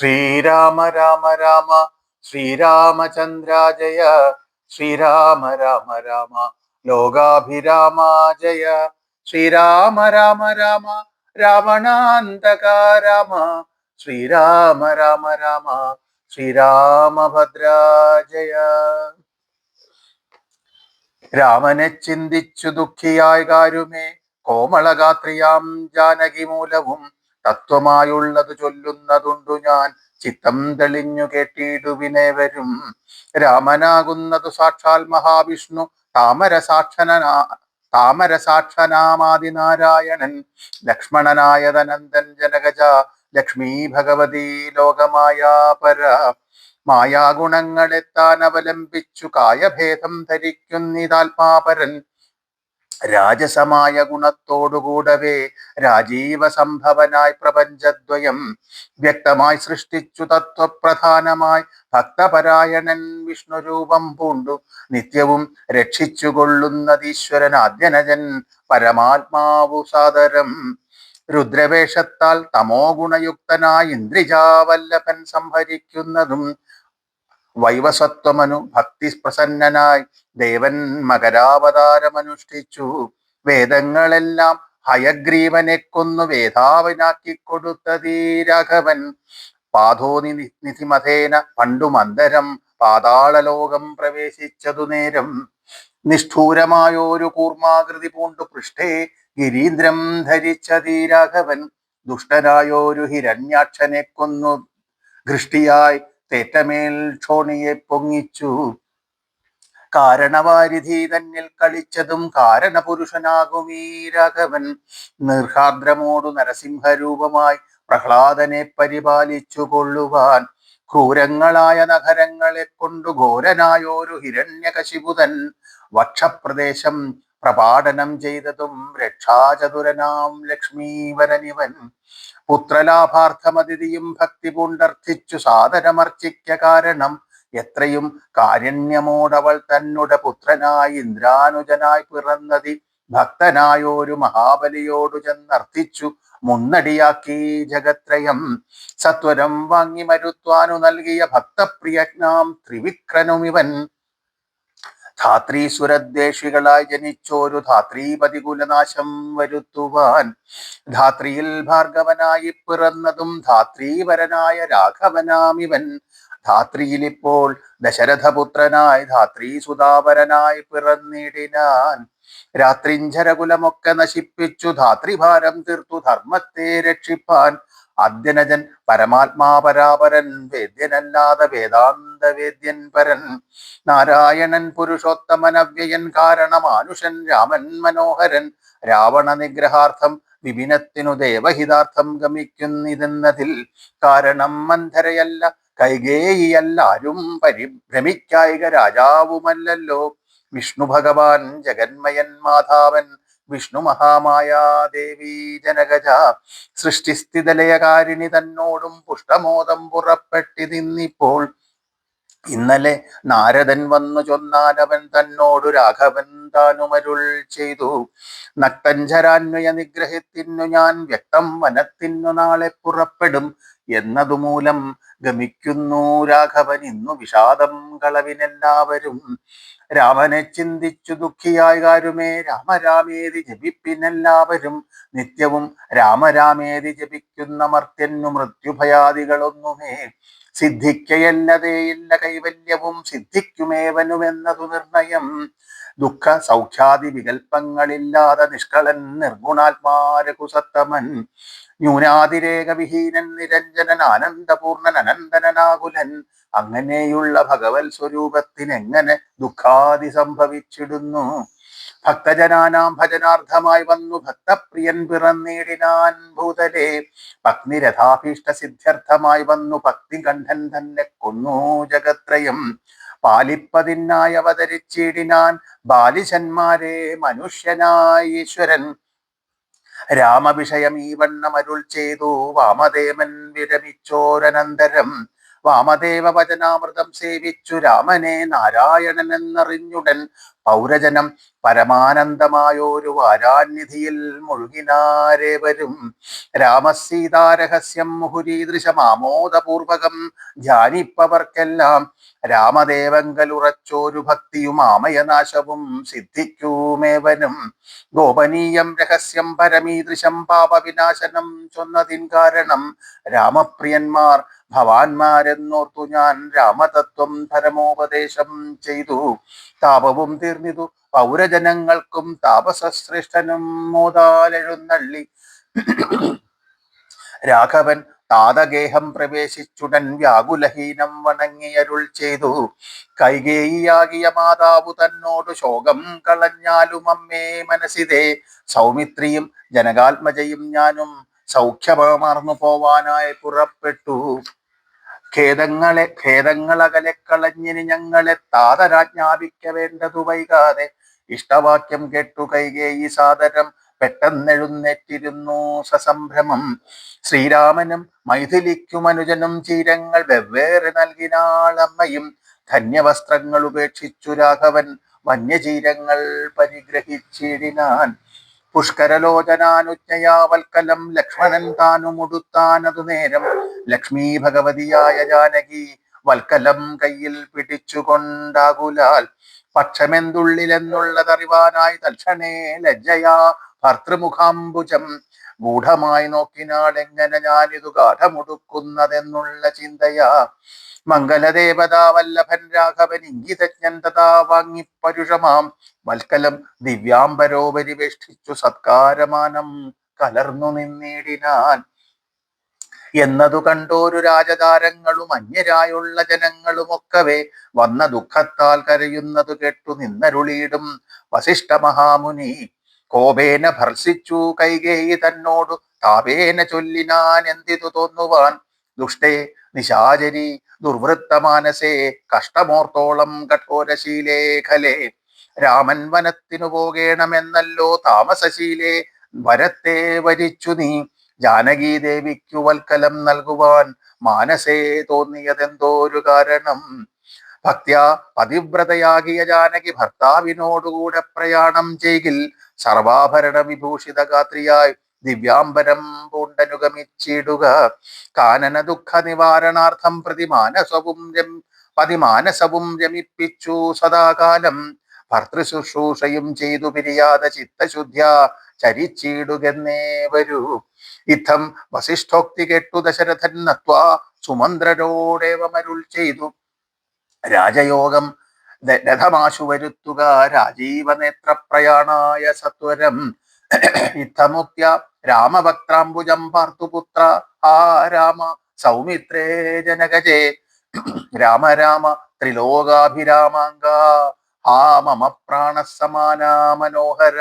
ശ്രീരാമ രാമ രാമ ശ്രീരാമചന്ദ്ര ജയ ശ്രീരാമ രാമ രാമ ലോകാഭിരാമ ജയ ശ്രീരാമ രാമ രാമ രാവണാന്തക രാമ ശ്രീരാമ രാമ രാമ ശ്രീരാമഭദ്ര രാമനെ ചിന്തിച്ചു ദുഃഖിയായ കാരുമേ കോമളഗാത്രിയാം ജാനകി മൂലവും തത്വമായുള്ളത് ചൊല്ലുന്നതുണ്ടു ഞാൻ. ചിത്തം തെളിഞ്ഞു കേട്ടിടുവിനെ വരും. രാമനാകുന്നതു സാക്ഷാൽ മഹാവിഷ്ണു. താമര സാക്ഷനാ താമര ലക്ഷ്മണനായ ലക്ഷ്മണനായതനന്ദൻ ജനകജ. ലക്ഷ്മീ ഭഗവതി ലോകമായ പര. മായാഗുണങ്ങളെത്താൻ അവലംബിച്ചു. കായഭേദം ധരിക്കുന്നിതാത്മാപരൻ. രാജസമായ ഗുണത്തോടുകൂടവേ രാജീവ സംഭവനായി പ്രപഞ്ചദ്വയം വ്യക്തമായി സൃഷ്ടിച്ചു തത്വപ്രധാനമായി ഭക്തപരായണൻ വിഷ്ണുരൂപം പൂണ്ടു. നിത്യവും രക്ഷിച്ചുകൊള്ളുന്നതീശ്വരൻ ആദ്യനജൻ പരമാത്മാവു സാദരം. രുദ്രവേഷത്താൽ തമോ ഗുണയുക്തനായി ഇന്ദ്രിജാവല്ലഭൻ സംഹരിക്കുന്നതും വൈവസത്വമനു ഭക്തി പ്രസന്നനായി ദേവൻ മകരാവതാരമനുഷ്ഠിച്ചു. വേദങ്ങളെല്ലാം ഹയഗ്രീവനെ കൊന്നു വേദാവിനാക്കി കൊടുത്തതീ രാഘവൻ പാതോനി നിധിമതേന പണ്ടു മന്ദരം പാതാളലോകം പ്രവേശിച്ചതു നേരം. നിഷ്ഠൂരമായോരു കൂർമാകൃതി പൂണ്ടു പൃഷ്ഠേ ഗിരീന്ദ്രം ധരിച്ചതീ രാഘവൻ ദുഷ്ടനായോരു ഹിരണ്യാക്ഷനെ കൊന്നു ദൃഷ്ടിയായി തേറ്റമേൽ ക്ഷോണിയെ പൊങ്ങിച്ചു. കാരണവാരിധി തന്നിൽ കളിച്ചതും കാരണപുരുഷനാകും ഈ രാഘവൻ. നിർഹാദ്രമോടു നരസിംഹരൂപമായി പ്രഹ്ലാദനെ പരിപാലിച്ചു കൊള്ളുവാൻ. ക്രൂരങ്ങളായ നഗരങ്ങളെ കൊണ്ടു ഘോരനായോരു ഹിരണ്യകശിപുതൻ. വക്ഷപ്രദേശം പ്രപാടനം ചെയ്തതും രക്ഷാചതുരനാം ലക്ഷ്മീവരനിവൻ. പുത്രലാഭാർത്ഥമതിഥിയും ഭക്തി പൂണ്ടർത്ഥിച്ചു സാദരമർച്ചിക്ക കാരണം. എത്രയും കാരുണ്യമോടവൾ തന്നുട പുത്രനായി ഇന്ദ്രാനുജനായി പിറന്നതി ഭക്തനായോരു മഹാബലിയോടു ചെന്നർത്ഥിച്ചു. മുന്നടിയാക്കി ജഗത്രയം. സത്വരം വാങ്ങി മരുത്വാനു നൽകിയ ഭക്തപ്രിയജ്ഞാം ത്രിവിക്രനുമിവൻ. ധാത്രീസുരദ്വേഷികളായി ജനിച്ചോരു ധാത്രീപതി കുലനാശം വരുത്തുവാൻ ധാത്രിയിൽ ഭാർഗവനായി പിറന്നതും ധാത്രീവരനായ രാഘവനാമിവൻ ധാത്രിയിലിപ്പോൾ ദശരഥപുത്രനായി ധാത്രീ സുതാപരനായി പിറന്നിടിനാൻ രാത്രിഞ്ചരകുലമൊക്കെ നശിപ്പിച്ചു ധാത്രിഭാരം തീർത്തു ധർമ്മത്തെ രക്ഷിപ്പാൻ അദ്യനജൻ പരമാത്മാപരാപരൻ വേദ്യനല്ലാതെ വേദാന്ത വേദ്യൻ പരൻ. നാരായണൻ പുരുഷോത്തമൻ അവ്യയൻ കാരണമാനുഷൻ രാമൻ മനോഹരൻ. രാവണ നിഗ്രഹാർത്ഥം വിപിനത്തിനു ദേവഹിതാർത്ഥം ഗമിക്കുന്നിതെന്നതിൽ കാരണം മന്ധരയല്ല കൈകേയിയല്ലാരും പരിഭ്രമിക്കായിക രാജാവുമല്ലല്ലോ. വിഷ്ണു ഭഗവാൻ ജഗന്മയൻ മാധാവൻ വിഷ്ണു മഹാമായാദേവി ജനകജ സൃഷ്ടിസ്ഥിതലയകാരിണി തന്നോടും പുഷ്ടമോദം പുറപ്പെട്ടി നിന്നിപ്പോൾ. ഇന്നലെ നാരദൻ വന്നു ചൊന്നാനവൻ തന്നോടു രാഘവൻ താനുമരുൾ ചെയ്തു. നക്തഞ്ചരാന്വയ നിഗ്രഹത്തിനു ഞാൻ വ്യക്തം വനത്തിനു നാളെ പുറപ്പെടും എന്നതുമൂലം ഗമിക്കുന്നു രാഘവൻ. ഇന്നു വിഷാദം കളവിനെല്ലാവരും. രാമനെ ചിന്തിച്ചു ദുഃഖിയായ കാരുമേ രാമരാമേതി ജപിപ്പിനെല്ലാവരും. നിത്യവും രാമരാമേതി ജപിക്കുന്ന മർത്യന്നു മൃത്യുഭയാദികളൊന്നുമേ. സിദ്ധിക്കയല്ലതേയില്ല കൈവല്യവും സിദ്ധിക്കുമേവനുമെന്നതു നിർണയം. ദുഃഖ സൗഖ്യാദി വികൽപ്പങ്ങളില്ലാതെ നിഷ്കളൻ നിർഗുണാത്മാരകുസത്തമൻ ന്യൂനാതിരേക വിഹീനൻ നിരഞ്ജനൻ ആനന്ദപൂർണൻ അനന്തനാകുലൻ. അങ്ങനെയുള്ള ഭഗവത് സ്വരൂപത്തിന് എങ്ങനെ ദുഃഖാദി സംഭവിച്ചിടുന്നു? ഭക്തജനാനാം ഭജനാർത്ഥമായി വന്നു. ഭക്തപ്രിയൻ പിറന്നീടിനാൻ ഭൂതലേ. പത്നിരഥാഭീഷ്ട സിദ്ധ്യർത്ഥമായി വന്നു. ഭക്തി കണ്ഠൻ തന്നെ കൊന്നു ജഗത്രയം. പാലിപ്പതിനായി അവതരിച്ചിടിനാൻ ബാലിശന്മാരെ മനുഷ്യനായ ഈശ്വരൻ. രാമവിഷയം ഈ വണ്ണം അരുൾ ചെയ്തു. വാമദേവൻ വിരമിച്ചോരനന്തരം വാമദേവ വചനാമൃതം സേവിച്ചു രാമനെ നാരായണൻ എന്നറിഞ്ഞുടൻ പൗരജനം പരമാനന്ദമായൊരു വാരാനിധിയിൽ മുഴുകിനാരേവരും രാമസീതാരഹസ്യം മുഹുരീദൃശമാമോദപൂർവകം ധ്യാനിപ്പവർക്കെല്ലാം രാമദേവങ്കലുറച്ചോരു ഭക്തിയും ആമയനാശവും സിദ്ധിക്കൂമേവനും. ഗോപനീയം രഹസ്യം പരമീദൃശം പാപവിനാശനം ചൊന്നതിൻ കാരണം രാമപ്രിയന്മാർ ഭവാന്മാരെന്നോർത്തു ഞാൻ രാമതത്വം പരമോപദേശം ചെയ്തു. താപവും തീർന്നിതു. പൗരജനങ്ങൾക്കും താപസശ്രേഷ്ഠനും മോതാലെഴുന്നള്ളി. രാഘവൻ താതഗേഹം പ്രവേശിച്ചുടൻ വ്യാകുലഹീനം വണങ്ങിയരുൾ ചെയ്തു. കൈകേയിയാകിയ മാതാവു തന്നോട് ശോകം കളഞ്ഞാലും അമ്മേ മനസ്സിതേ. സൗമിത്രിയും ജനകാത്മജയും ഞാനും സൗഖ്യമർന്നു പോവാനായി പുറപ്പെട്ടു. ഖേദങ്ങളെ ഖേദങ്ങളകലെ കളഞ്ഞിന് ഞങ്ങളെ താതരാജ്ഞാപിക്ക വേണ്ടതു വൈകാതെ ഇഷ്ടവാക്യം കേട്ടു കൈകേയി സാദരം പെട്ടെന്നെഴുന്നേറ്റിരുന്നു സസംഭ്രമം. ശ്രീരാമനും മൈഥിലിക്കും അനുജനും ചീരങ്ങൾ വെവ്വേറെ നൽകിനാളമ്മയും ധന്യവസ്ത്രങ്ങൾ ഉപേക്ഷിച്ചു രാഘവൻ വന്യചീരങ്ങൾ പരിഗ്രഹിച്ചിടിനാൻ. പുഷ്കരലോചനാനുജ്ഞയാവൽക്കലം ലക്ഷ്മണൻ താനും ഉടുത്താനതു നേരം ലക്ഷ്മീ ഭഗവതിയായ ജാനകി വൽക്കലം കയ്യിൽ പിടിച്ചുകൊണ്ടാകുലാൽ പക്ഷമെന്തുള്ളിലെന്നുള്ളതറിവാനായി തൽക്ഷണേ ലജ്ജയാ ഭർത്തൃമുഖാംബുജം. ഗൂഢമായി നോക്കിനാൾ എങ്ങനെ ഞാനിതു ഗാഠമുടുക്കുന്നതെന്നുള്ള ചിന്തയാ. മംഗലദേവതാ വല്ലഭൻ രാഘവൻ ഇംഗിതജ്ഞൻ തഥാ വാങ്ങി പരുഷമാം വൽക്കലം ദിവ്യാംബരോപരിവേഷ്ടിച്ചു സത്കാരമാനം കലർന്നു നിന്നിടിനാൻ. എന്നതു കണ്ടോരു രാജതാരങ്ങളും അന്യരായുള്ള ജനങ്ങളുമൊക്കവേ വന്ന ദുഃഖത്താൽ കരയുന്നത് കേട്ടു നിന്നരുളിയിടും വസിഷ്ഠ മഹാമുനി. കോപേന ഭർഷിച്ചു കൈകേയി തന്നോടു താപേന ചൊല്ലിനാൻ എന്തിതു തോന്നുവാൻ. ദുഷ്ടേ നിശാചരി ദുർവൃത്തമാനസേ കഷ്ടമോർത്തോളം കഠോരശീലേഖലേ. രാമൻ വനത്തിനു പോകേണമെന്നല്ലോ താമസശീലേ വരത്തെ വരിച്ചു നീ. ജാനകി ദേവിക്കു വൽക്കലം നൽകുവാൻ മാനസേ തോന്നിയതെന്തോരു കാരണം. ഭക്ത്യാ പതിവ്രതയാകിയ ജാനകി ഭർത്താവിനോടുകൂടെ പ്രയാണം ചെയ്യിൽ സർവാഭരണ വിഭൂഷിത ഗാത്രിയായി ദിവ്യാംബരം പൂണ്ടനുഗമിച്ചിടുക. കാനന ദുഃഖ നിവാരണാർത്ഥം പ്രതിമാനസവും പതിമാനസവും രമിപ്പിച്ചു സദാകാലം. ഭർത്തൃശുശ്രൂഷയും ചെയ്തു പിരിയാതെ ചിത്തശുദ്ധ്യ ചരിച്ചിടുകെന്നേ വരൂ. ഇത്തം വസിഷ്ഠോക്തി കേട്ടു ദശരഥൻ നത്വാ സുമന്ത്രരോടേവമരുൾ ചെയ്തു. രാജയോഗം രഥമാശു വരുത്തുക. രാജീവനേത്ര പ്രയാണായ സത്വരം ഇത്തമുക്യ രാമഭക്താംബുജം പാർത്തുപുത്ര ആ രാമ സൗമിത്രേ ജനകജേ. രാമ രാമ ത്രിലോകാഭിരാമാങ്ക ആ മമ പ്രാണസമാനാ മനോഹര.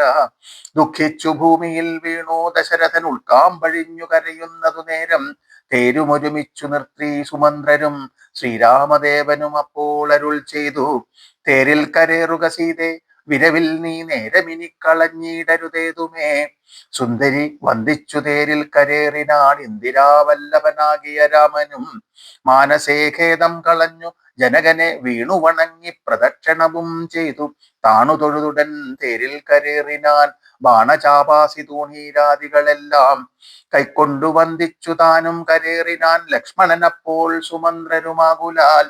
ദുഃഖിച്ചു ഭൂമിയിൽ വീണു ദശരഥൻ ഉൾക്കാമ്പഴിഞ്ഞു കരയുന്നതു നേരം. തേരുമൊരുമിച്ചു നിർത്തി സുമന്ത്രരും ശ്രീരാമദേവനും അപ്പോൾ അരുൾ ചെയ്തു. തേരിൽ കരേറുക സീതേ വിരവിൽ നീ നേരമിനി കളഞ്ഞിടരുതേതുമേ. സുന്ദരി വന്ദിച്ചു തേരിൽ കരേറിനാൾ. ഇന്ദിരാവല്ലഭനാകിയ രാമനും മാനസേ ഖേദം കളഞ്ഞു ജനകനെ വീണു വണങ്ങി പ്രദക്ഷിണവും ചെയ്തു. താണു തൊഴുതുടൻ തേരിൽ കരേറിനാൻ ബാണചാപാസി തൂണീരാദികളെല്ലാം കൈക്കൊണ്ടു വന്ദിച്ചു താനും കരേറിനാൻ ലക്ഷ്മണനപ്പോൾ സുമന്ത്രരുമാകുലാൽ.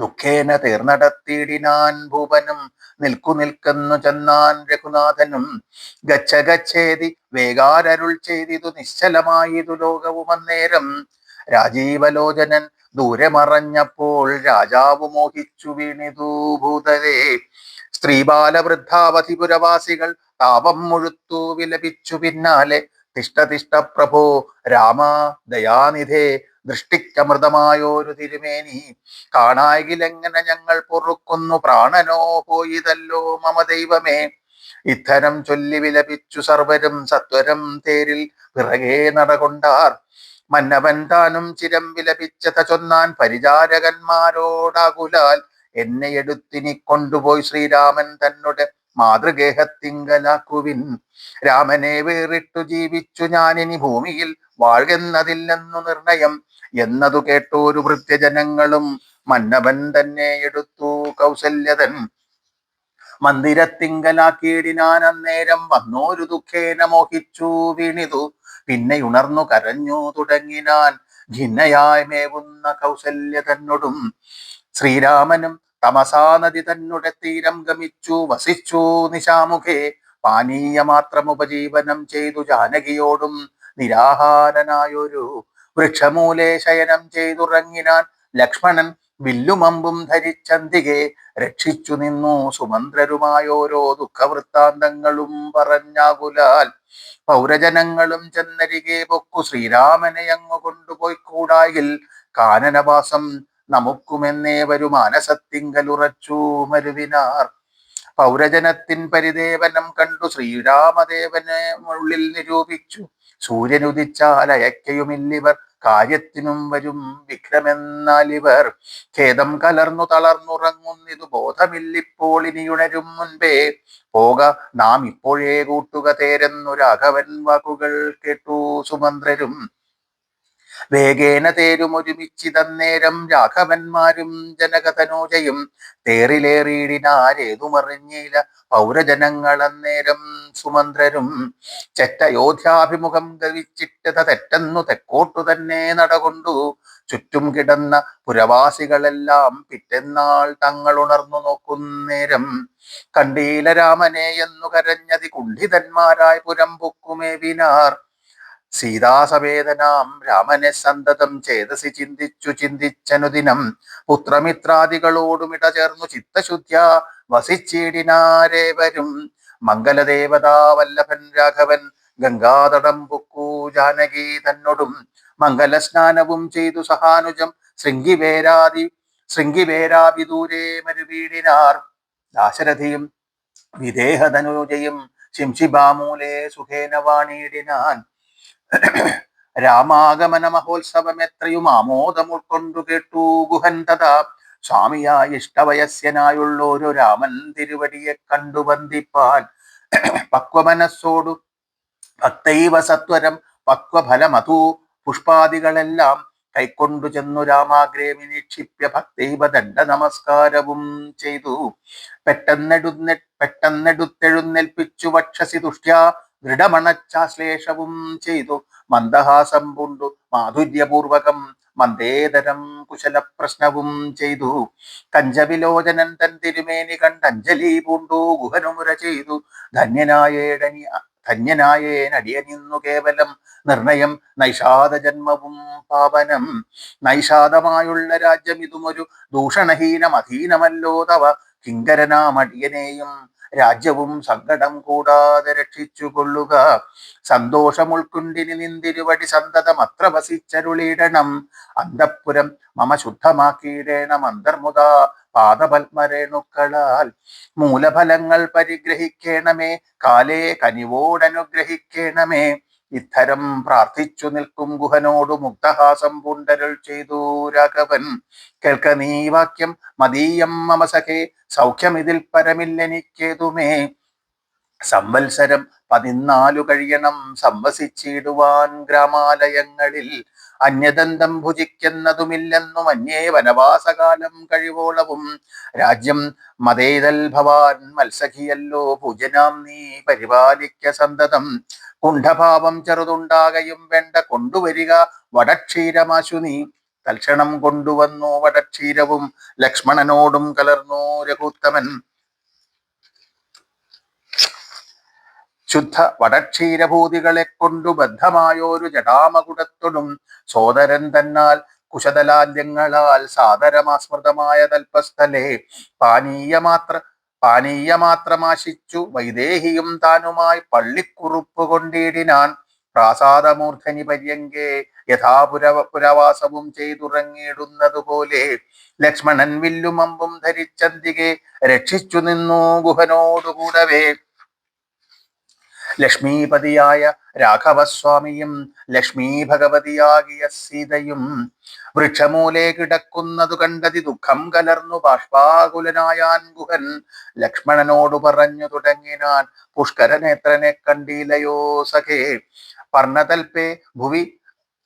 ദുഃഖേന തീർന്നടത്തിയിടിനാൻ ഭൂപനും നിൽക്കു നിൽക്കുന്നു ചെന്നാൻ രഘുനാഥനും ഗച്ഛ ഗച്ഛേതി വേഗാരരുൾ ചെയ്തിതു നിശ്ചലമായതു ലോകവും അന്നേരം രാജീവലോചനൻ ദൂരെ മറഞ്ഞപ്പോൾ രാജാവ് മോഹിച്ചു വീണിതു സ്ത്രീബാലവൃദ്ധാവധി പുരവാസികൾ താപം മുഴുത്തു വിലപിച്ചു പിന്നാലെ. തിഷ്ട തിഷ്ട പ്രഭോ രാമ ദയാനിധേ ദൃഷ്ടിക്കമൃതമായോരു തിരുമേനി. കാണായിലെങ്ങനെ ഞങ്ങൾ പൊറുക്കുന്നു പ്രാണനോ പോയിതല്ലോ മമ ദൈവമേ. ഇത്തരം ചൊല്ലി വിലപിച്ചു സർവരും സത്വരം തേരിൽ പിറകെ നടകൊണ്ടാർ. മന്നവൻ താനും ചിരം വിലപിച്ചത ചൊന്നാൻ പരിചാരകന്മാരോടാകുലാൽ എന്നെ എടുത്തിനി കൊണ്ടുപോയി ശ്രീരാമൻ തന്നോട് മാതൃഗേഹത്തിങ്കലാക്കുവിൻ. രാമനെ വേറിട്ടു ജീവിച്ചു ഞാനിനി ഭൂമിയിൽ വാഴുന്നതില്ലെന്നു നിർണയം എന്നതു കേട്ടോരു ഭൃത്യജനങ്ങളും മന്നവൻ തന്നെ എടുത്തു കൗസല്യതൻ. മന്ദിരത്തിങ്കലാക്കിയിടിനാൻ അന്നേരം വന്നോരു ദുഃഖേന മോഹിച്ചു വീണിതു. പിന്നെ ഉണർന്നു കരഞ്ഞു തുടങ്ങിനാൻ ഖിന്നയായി മേവുന്ന കൗസല്യ തന്നോടും ശ്രീരാമനും തമസാ നദി തന്നുടെ തീരം ഗമിച്ചു വസിച്ചു നിശാമുഖേ. പാനീയ മാത്രം ഉപജീവനം ചെയ്തു ജാനകിയോടും നിരാഹാരനായൊരു വൃക്ഷമൂലെ ശയനം ചെയ്തുറങ്ങിനാൻ ലക്ഷ്മണൻ വില്ലുമമ്പും ധരിച്ചന്തികെ രക്ഷിച്ചു നിന്നു. സുമന്ത്രരുമായോരോ ദുഃഖവൃത്താന്തങ്ങളും പറഞ്ഞാകുലാൽ. പൗരജനങ്ങളും ചെന്നരികെ പൊക്കു. ശ്രീരാമനെ അങ്ങു കൊണ്ടുപോയി കൂടായിൽ കാനനവാസം നമുക്കുമെന്നേ വരുമാനസത്തിങ്കലുറച്ചു മരുവിനാർ. പൗരജനത്തിൻ പരിദേവനം കണ്ടു. ശ്രീരാമദേവനെ ഉള്ളിൽ നിരൂപിച്ചു. സൂര്യനുദിച്ചാൽ അയക്കയുമില്ലിവർ കാര്യത്തിനും വരും വിക്രമെന്നാൽ ഇവർ ഖേദം കലർന്നു തളർന്നുറങ്ങുന്നിതു ബോധമില്ലിപ്പോൾ ഇനിയുണരും മുൻപേ. പോക നാം ഇപ്പോഴേ കൂട്ടുക തേരെന്നു രാഘവൻ വാക്കുകൾ കേട്ടു സുമന്ത്രരും. വേഗേന തേരും ഒരുമിച്ചിതന്നേരം രാഘവന്മാരും ജനകതനൂജയും തേറിലേറിയിടിനാരേതുമറിഞ്ഞില്ല പൗരജനങ്ങൾ അന്നേരം സുമന്ത്രരും ചെറ്റയോധ്യാഭിമുഖം ഗവിച്ചിട്ടത തെറ്റെന്നു തെക്കോട്ടു തന്നെ നടകൊണ്ടു. ചുറ്റും കിടന്ന പുരവാസികളെല്ലാം പിറ്റെന്നാൾ തങ്ങൾ ഉണർന്നു നോക്കുന്നേരം കണ്ടീല രാമനെ എന്നു കരഞ്ഞതി കുണ്ഠിതന്മാരായി പുരം പൊക്കുമേവിനാർ. സീതാസവേദനാം രാമനെ സന്തതം ചേതസി ചിന്തിച്ചു ചിന്തിച്ചനുദിനം പുത്രമിത്രാദികളോടും ഇട ചേർന്നു ചിത്തശുദ്ധ്യ വസിച്ചിടിനാരേവരും. മംഗലദേവതാ വല്ലഭൻ രാഘവൻ ഗംഗാതടം പുക്കൂ ജാനകി തന്നോടും. മംഗലസ്നാനവും ചെയ്തു സഹാനുജം ശൃംഗിവേരാതി ശൃംഗിവേരാവിദൂരേ മരുവീടിനാർ. ദാശരഥിയും വിദേഹധനുജയും ശിംശിബാമൂലെ സുഖേന വാണിയിടിനാൻ രാമാഗമന മഹോത്സവം എത്രയും ആമോദം ഉൾക്കൊണ്ടു കേട്ടു ഗുഹൻ തഥാ. സ്വാമിയായ ഇഷ്ടവയസ്യനായുള്ളൊരു രാമൻ തിരുവടിയെ കണ്ടു വന്ദിപ്പാൻ. പക്വമനസ്സോടു ഭക്തൈവ സത്വരം പക്വഫലമധു. പുഷ്പാദികളെല്ലാം കൈക്കൊണ്ടു ചെന്നു രാമാഗ്രേ നിക്ഷിപ്യ ഭക്തൈവ ദണ്ഡ നമസ്കാരവും ചെയ്തു. പെട്ടെന്നെടുന്നെ പെട്ടെന്നെടുത്തെഴുന്നേൽപ്പിച്ചു വക്ഷസി തുഷ്ട്യാ. ദൃഢമണച്ചാശ്ലേഷവും ചെയ്തു. മന്ദഹാസം പൂണ്ടു. മാധുര്യപൂർവകം മന്ദേതരം കുശല പ്രശ്നവും ചെയ്തു. കഞ്ചവിലോചനൻ തൻ തിരുമേനി കണ്ടഞ്ജലി പൂണ്ടു. ഗുഹനുമുര ചെയ്തു. ധന്യനായേടനി ധന്യനായേനടിയനിന്നു കേവലം നിർണയം. നൈഷാദ ജന്മവും പാവനം നൈഷാദമായുള്ള രാജ്യം ഇതുമൊരു ദൂഷണഹീനം അധീനമല്ലോ തവ. കിങ്കരനാമടിയനെയും രാജ്യവും സങ്കടം കൂടാതെ രക്ഷിച്ചു കൊള്ളുക. സന്തോഷം ഉൾക്കൊണ്ടിനി നിന്തിരുവടി സന്തതം അത്ര വസിച്ചരുളിയിടണം. അന്തപ്പുരം മമ ശുദ്ധമാക്കിയിടേണം അന്തർമുത പാദപത്മരേണുക്കളാൽ. മൂലഫലങ്ങൾ പരിഗ്രഹിക്കണമേ. കാലേ കനിവോടനുഗ്രഹിക്കണമേ. ഇത്തരം പ്രാർത്ഥിച്ചു നിൽക്കും ഗുഹനോട് മുക്തഹാസം പൂണ്ടരുൾ ചെയ്തു രാഘവൻ. കേൾക്ക നീ വാക്യം. മതീയം മമസഖേ സൗഖ്യം ഇതിൽ പരമില്ലെനിക്കേതുമേ? സംവത്സരം പതിനാലു കഴിയണം സംവസിച്ചിടുവാൻ ഗ്രാമാലയങ്ങളിൽ അന്യദന്തം ഭുജിക്കുന്നതുമില്ലെന്നും അന്യേ വനവാസകാലം കഴിവോളവും. രാജ്യം മതേതൽ ഭവാൻ മത്സഖിയല്ലോ പൂജനാം നീ പരിപാലിക്ക സന്തതം. കുണ്ഠഭാവം ചെറുതുണ്ടാകയും വേണ്ട കൊണ്ടുവരിക വടക്ഷീരമാശു നീ. തൽക്ഷണം കൊണ്ടുവന്നു വടക്ഷീരവും. ലക്ഷ്മണനോടും കലർന്നു രഘുത്തമൻ. ശുദ്ധ വടക്ഷീരഭൂതികളെ കൊണ്ടു ബദ്ധമായോരു ജടാമകുടത്തൊടും സോദരൻ തന്നാൽ കുശതലാദ്യങ്ങളാൽ സാദരമാസ്മൃതമായ തൽപ്പസ്ഥലെ പാനീയമാത്ര പാനീയമാത്രമാശിച്ചു വൈദേഹിയും താനുമായി പള്ളിക്കുറുപ്പ് കൊണ്ടിടിനാൻ പ്രാസാദമൂർധനി പര്യങ്കെ യഥാപുര പുരവാസവും ചെയ്തുറങ്ങിയിടുന്നതുപോലെ. ലക്ഷ്മണൻ വില്ലുമമ്പും ധരിച്ചന്തികെ രക്ഷിച്ചു നിന്നു ഗുഹനോടുകൂടവേ. ലക്ഷ്മീപതിയായ രാഘവസ്വാമിയും ലക്ഷ്മീ ഭഗവതിയാകിയ സീതയും വൃക്ഷമൂലെ കിടക്കുന്നതു കണ്ടതി ദുഃഖം കലർന്നു ബാഷ്പാകുലനായാൻ ഗുഹൻ ലക്ഷ്മണനോട് പറഞ്ഞു തുടങ്ങിനാൻ പുഷ്കരനേത്രനെ കണ്ടീലയോ സഖേ? പർണതൽപേ ഭുവി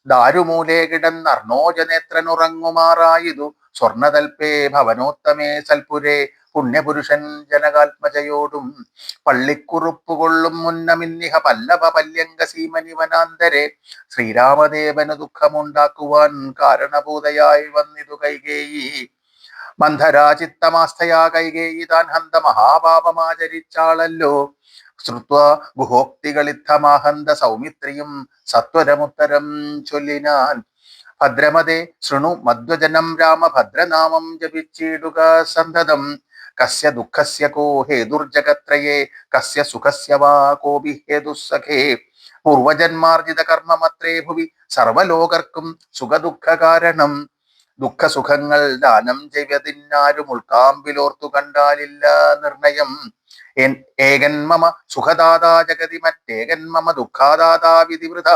ദാരുമൂലേ കിടന്നർണോജനേത്രനുറങ്ങുമാറായതു. സ്വർണതൽപേ ഭവനോത്തമേ സൽപുരേ പുണ്യപുരുഷൻ ജനകാത്മജയോടും പള്ളിക്കുറുപ്പ് കൊള്ളും മുന്നമിന്നിഹ പല്ലവ പല്യങ്ക സീമനി വനാന്തരെ. ശ്രീരാമദേവന് ദുഃഖമുണ്ടാക്കുവാൻ കാരണഭൂതയായി വന്നിതു കൈകേയി. മന്ധരാചിത്തമാസ്ഥയാ കൈകേയി. താൻ ഹന്ത മഹാപാപമാചരിച്ചാളല്ലോ ശ്രുത്വ ഗുഹോക്തികളിത്തമാഹന്ത സൗമിത്രിയും സത്വരമുത്തരം ചൊല്ലിനാൻ. ഭദ്രമതേ ശൃണു മധ്വജനം രാമഭദ്രനാമം ജപിച്ചിടുക സന്തതം. കസ്യ ദുഃഖസ്യ കോ ഹേതുർജഗത്രയേ കസ്യ സുഖസ്യ വാ കോപി ഹേതുസഖേ പൂർവജന്മാർജിത കർമ്മമത്രേ ഭുവി സർവലോകർക്കും സുഖദുഃഖ കാരണം ദുഃഖസുഖങ്ങൾ ദാനം ചെയ്യതിന്നാരും ഉൾക്കാമ്പിലോർത്തു കണ്ടാലില്ല നിർണയം। ഏകൻ മമ സുഖദാതാ ജഗതി മറ്റേകൻ മമ ദുഃഖാദാതാ വിധിവൃത।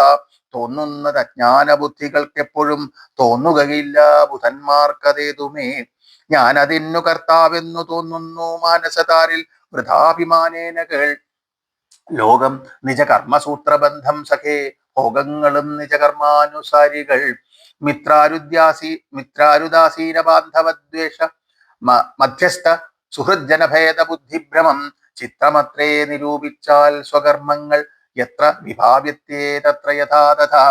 തോന്നുന്നത് അജ്ഞാന ബുദ്ധികൾക്കെപ്പോഴും തോന്നുകയില്ല ബുധന്മാർക്കതേതുമേ? ഞാൻ അതിന്നു കർത്താവെന്നു തോന്നുന്നു മാനസതാരിൽ വൃഥാഭിമാനേന കേൾ. ലോകം നിജകർമ്മസൂത്രബന്ധം സഖേ ഭോഗങ്ങളും നിജകർമാനുസാരികൾ. മിത്രാരുദ്യാസി മിത്രാരുദാസീന ബാന്ധവദ്വേഷ മധ്യസ്ഥ സുഹൃജ്ജനഭേദ ബുദ്ധിഭ്രമം ചിത്രമത്രേ നിരൂപിച്ചാൽ സ്വകർമ്മങ്ങൾ എത്ര വിഭാവ്യത്തെ തത്ര യഥാ തഥാ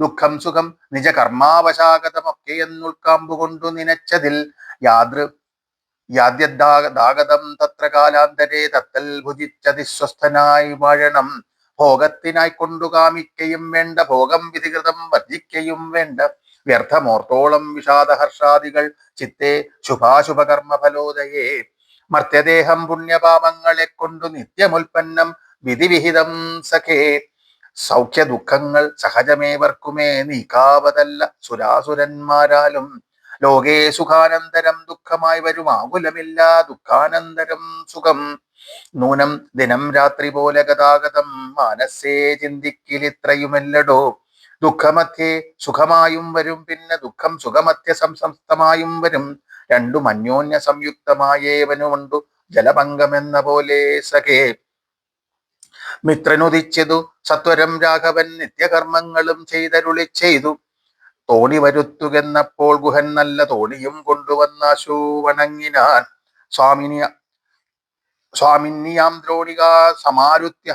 ദുഃഖം സുഖം നിജ കർമാവശാഗതമൊക്കെ എന്നുൾക്കാമ്പുകൊണ്ടു നിനച്ചതിൽ യാതൃ യാദ്യദാഗതം തത്ര കാലാന്തരേ തത്തൽ ഭുജിച്ചതിസ്വസ്ഥനായി വാഴണം. ഭോഗത്തിനായി കൊണ്ടു കാമിക്കയും വേണ്ട ഭോഗം വിധികൃതം വർജിക്കയും വേണ്ട. വ്യർത്ഥമോർത്തോളം വിഷാദഹർഷാദികൾ ചിത്തെ ശുഭാശുഭകർമ്മ ഫലോദയെ മർത്യദേഹം പുണ്യപാപങ്ങളെ കൊണ്ടു നിത്യമുൽപ്പന്നം വിധിവിഹിതം സഖേ. സൗഖ്യ ദുഃഖങ്ങൾ സഹജമേവർക്കുമേ നീക്കാവതല്ല സുരാസുരന്മാരാലും. ലോകേ സുഖാനന്തരം ദുഃഖമായി വരും ആകുലമില്ല ദുഃഖാനന്തരം സുഖം. നൂനം ദിനം രാത്രി പോലെ ഗതാഗതം മാനസേ ചിന്തിക്കിലിത്രയുമല്ലടോ. ദുഃഖമധ്യേ സുഖമായും വരും പിന്നെ ദുഃഖം സുഖമധ്യ സംസംസ്ഥമായും വരും. രണ്ടും അന്യോന്യ സംയുക്തമായേവനുമുണ്ടു ജലഭംഗമെന്ന പോലെ സഖേ. മിത്രനുദിച്ചതു സത്വരം രാഘവൻ നിത്യകർമ്മങ്ങളും ചെയ്തരുളി ചെയ്തു. തോണി വരുത്തുകെന്നപ്പോൾ ഗുഹൻ നല്ല തോണിയും കൊണ്ടുവന്നാശു വണങ്ങിനാൻ സ്വാമിനി സ്വാമിനിയാം ദ്രോണിക സമാരുത്യ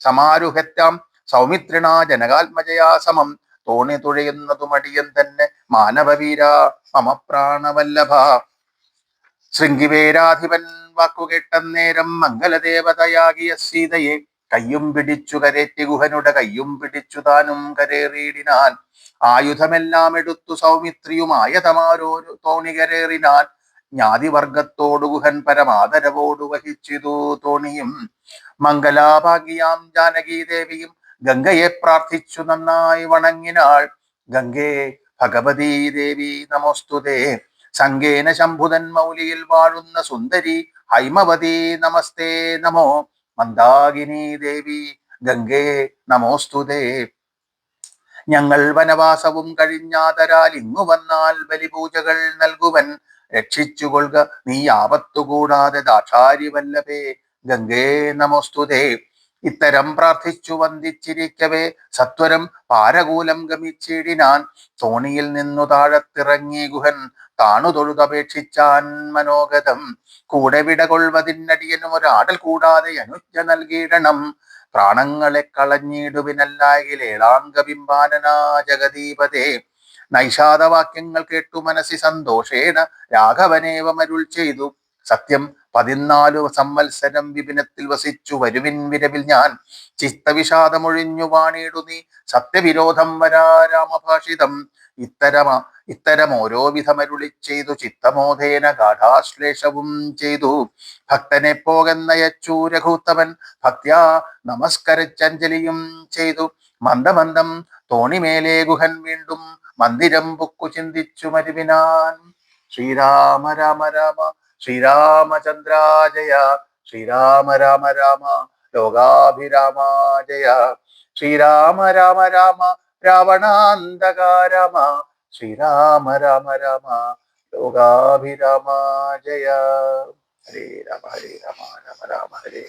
സമാരുഹത്യാം സൗമിത്രിണ ജനകാത്മജയാ സമം. തോണി തുഴയുന്നതു മടിയൻ തന്നെ മാനവവീര മമ പ്രാണവല്ലഭ ശൃംഗിവേരാധിപൻ വാക്കുകേട്ടന്നേരം മംഗലദേവതയാകിയ സീതയെ കയ്യും പിടിച്ചു കരേറ്റ് ഗുഹനുടെ കയ്യും പിടിച്ചു താനും കരേറിയിടിനാൻ ആയുധമെല്ലാം എടുത്തു സൗമിത്രിയുമായ തമാരോരു തോണി കരേറിനാൻ ജ്ഞാതിവർഗത്തോടു ഗുഹൻ പരമാദരവോടു വഹിച്ചിതു തോണിയും. മംഗലാഭാഗിയാം ജാനകീദേവിയും ഗംഗയെ പ്രാർത്ഥിച്ചു നന്നായി വണങ്ങിനാൾ. ഗംഗേ ഭഗവതീ ദേവി നമോസ്തുതേ. സങ്കേന ശംഭുതൻ മൗലിയിൽ വാഴുന്ന സുന്ദരി ഹൈമവതി നമസ്തേ നമോ. മന്ദാകിനി ദേവി ഗംഗേ നമോസ്തുതേ ഞങ്ങൾ വനവാസവും കഴിഞ്ഞാതരാൽ ഇങ്ങു വന്നാൽ ബലിപൂജകൾ നൽകുവൻ. രക്ഷിച്ചുകൊള്ളുക നീ ആപത്തുകൂടാതെ ദാക്ഷാരി വല്ലഭേ ഗംഗേ നമോസ്തുതേ ഇത്തരം പ്രാർത്ഥിച്ചു വന്ദിച്ചിരിക്കവേ സത്വരം പാരകൂലം ഗമിച്ചിടിനാൻ. തോണിയിൽ നിന്നു താഴത്തിറങ്ങി ഗുഹൻ താണു തൊഴുതപേക്ഷിച്ചാൻ മനോഗതം. കൂടെ വിടകൊള്ളുവതിനടിയനും ഒരാടൽ കൂടാതെ അനുജ്ഞ നൽകിയിടണം. പ്രാണങ്ങളെ കളഞ്ഞിടുവിനല്ലായെങ്കിൽ ഏളാംഗ ബിംബാനനാ ജഗദീപതേ. നൈഷാദവാക്യങ്ങൾ കേട്ടു മനസ്സി സന്തോഷേണ രാഘവനേവമരുൾ ചെയ്തു. സത്യം പതിനാലു സംവത്സരം വിപിനത്തിൽ വസിച്ചു വരുവിൻ വിരവിൽ ഞാൻ. ചിത്തവിഷാദമൊഴിഞ്ഞു വാണിയിടു നീ. സത്യവിരോധം വരാ രാമഭാഷിതം ഇത്തരമ ഇത്തരം ഓരോ വിധമരുളി ചെയ്തു. ചിത്തമോധേന ഗാഠാശ്ലേഷവും ചെയ്തു. ഭക്തനെ പോകെന്നയച്ചു രഘുത്തമൻ. ഭക്ത്യാ നമസ്കരിച്ചഞ്ജലിയും ചെയ്തു. മന്ദമന്ദം തോണിമേലെ ഗുഹൻ വീണ്ടും. മന്ദിരം പൊക്കു ചിന്തിച്ചു മരുവിനാൻ. ശ്രീരാമ രാമ രാമ. ശ്രീരാമചന്ദ്ര ജയ ശ്രീരാമ രാമ രാമ ലോകാഭിരാമ ജയ ശ്രീരാമ രാമ രാമ രാവണാന്തകാരമ ശ്രീരാമ രാമ രാമ ലോകാഭിരാമ ഹരേ രാമ ഹരേ രാമ രാമ രാമ ഹരേ